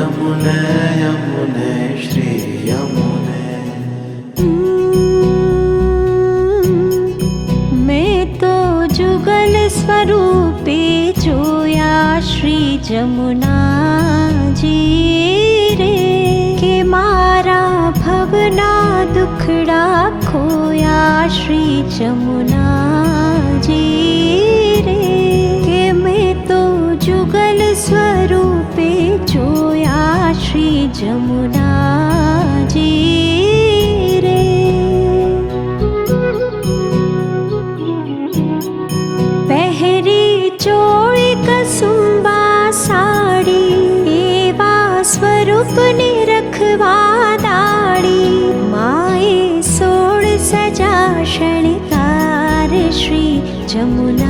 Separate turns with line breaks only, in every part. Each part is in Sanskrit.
यमुने यमुने श्री यमुने।
मैं तो जुगल स्वरूपे जोया श्री जमुना जी रे। के मारा भवना दुखड़ा खोया श्री जमुना श्री जमुना जी रे। पहरी चोळि कसुम्बा यमुना एवा स्वरूप ने रखवा रखवाडी मै सोण सजा श्री जमुना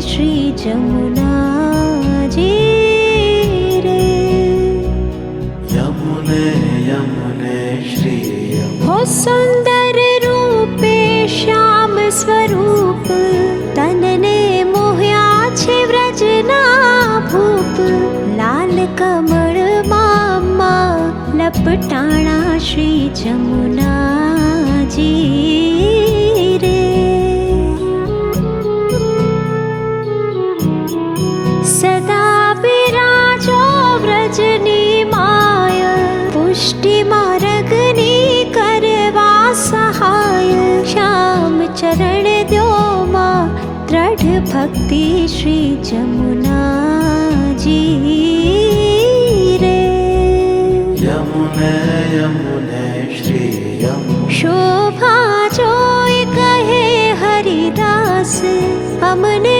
श्री जमुना जी रे।
यमुने यमुने श्री
हो सुन्दर रूपे श्याम स्वरूप तनने मोह्या छे व्रजना भूप। लाल व्रजनाभूप मामा लपटाणा श्री जमुना जी। चो व्रजनी माय। पुष्टि करवा सहाय। श्याम चरण दृढ भक्ति श्री जमुना जी
यमुना यमुने यमुन यमुन।
शोभा जोय कहे हरिदास। हमने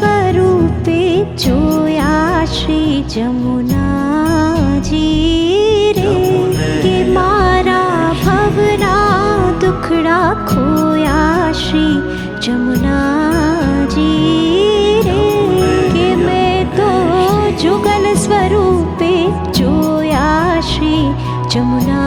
जमुना जी रे के मारा भवना दुखड़ा खोया श्री जमुना जी रे के मैं तो जुगल स्वरूपे जोया श्री जमुना